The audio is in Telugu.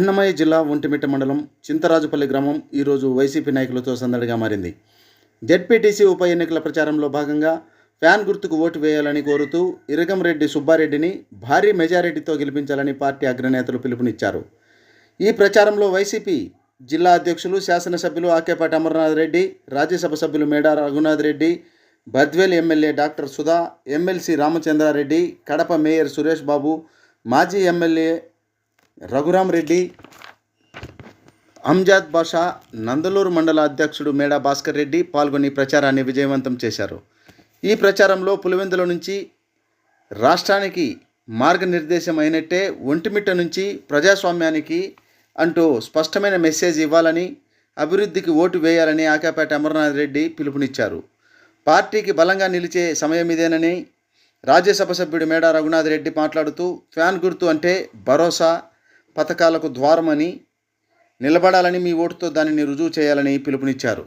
అన్నమయ్య జిల్లా ఒంటిమిట్ట మండలం చింతరాజుపల్లి గ్రామం ఈరోజు వైసీపీ నాయకులతో సందడిగా మారింది. జెడ్పీటీసీ ఉప ఎన్నికల ప్రచారంలో భాగంగా ఫ్యాన్ గుర్తుకు ఓటు వేయాలని కోరుతూ ఇరగంరెడ్డి సుబ్బారెడ్డిని భారీ మెజారిటీతో గెలిపించాలని పార్టీ అగ్రనేతలు పిలుపునిచ్చారు. ఈ ప్రచారంలో వైసీపీ జిల్లా అధ్యక్షులు శాసనసభ్యులు ఆకేపాటి అమర్నాథ్ రెడ్డి రాజ్యసభ సభ్యులు Meda Raghunath Reddy Badvel MLA doctor Sudha MLC Ramachandra Reddy Kadapa mayor Suresh Babu మాజీ ఎమ్మెల్యే రఘురామ్ రెడ్డి అంజాద్ బాషా నందలూరు మండల అధ్యక్షుడు మేడా భాస్కర్ రెడ్డి పాల్గొని ప్రచారాన్ని విజయవంతం చేశారు. ఈ ప్రచారంలో పులివెందుల నుంచి రాష్ట్రానికి మార్గనిర్దేశం అయినట్టే ఒంటిమిట్ట నుంచి ప్రజాస్వామ్యానికి అంటూ స్పష్టమైన మెసేజ్ ఇవ్వాలని అభివృద్ధికి ఓటు వేయాలని ఆకాపేట అమర్నాథ్ రెడ్డి పిలుపునిచ్చారు. పార్టీకి బలంగా నిలిచే సమయం ఇదేనని రాజ్యసభ సభ్యుడు మేడా రఘునాథ్ రెడ్డి మాట్లాడుతూ ఫ్యాన్ గుర్తు అంటే భరోసా పథకాలకు ద్వారమని నిలబడాలని మీ ఓటుతో దానిని రుజువు చేయాలని పిలుపునిచ్చారు.